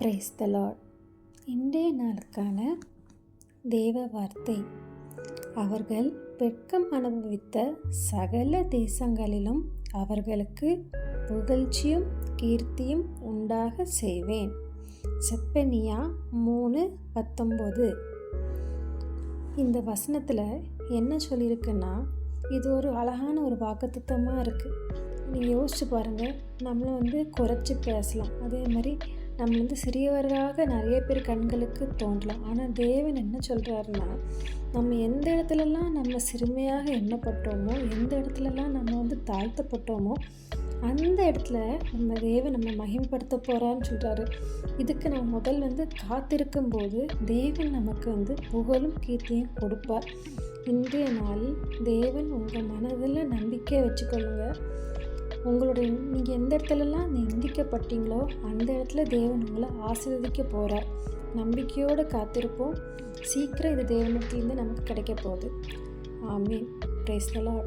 Praise the Lord இன்றைய நாளுக்கான தேவ வார்த்தை. அவர்கள் வெட்கம் அனுபவித்த சகல தேசங்களிலும் அவர்களுக்கு புகழ்ச்சியும் கீர்த்தியும் உண்டாக செய்வேன். செப்பனியா மூணு பத்தொம்போது இந்த வசனத்தில் என்ன சொல்லியிருக்குன்னா இது ஒரு அழகான ஒரு வாக்குத்தமாக இருக்குது நீங்கள் யோசிச்சு பாருங்கள் நம்மளை வந்து குறைச்சி பேசலாம். அதே மாதிரி நம்ம வந்து சிறியவர்களாக நிறைய பேர் கண்களுக்கு தோன்றலாம். ஆனால் தேவன் என்ன சொல்கிறாருன்னா நம்ம எந்த இடத்துலலாம் நம்ம சிறுமையாக எண்ணப்பட்டோமோ எந்த இடத்துலலாம் நம்ம வந்து தாழ்த்தப்பட்டோமோ அந்த இடத்துல நம்ம தேவன் நம்ம மகிமைப்படுத்த போகிறான்னு சொல்கிறாரு இதுக்கு நம்ம முதல் வந்து காத்திருக்கும் போது தேவன் நமக்கு வந்து புகழும் கீர்த்தியும் கொடுப்பார். இன்றைய நாளில் தேவன் உங்கள் மனதில் நம்பிக்கை வச்சுக்கொள்ளுங்கள் உங்களுடைய நீங்கள் எந்த இடத்துலலாம் நிந்திக்கப்பட்டீங்களோ அந்த இடத்துல தேவன் உங்களை ஆசீர்வதிக்க போகிறார் நம்பிக்கையோடு காத்திருப்போம். சீக்கிரம் இது தேவனத்திலேருந்து நமக்கு கிடைக்க போகுது. ஆமீன். Praise the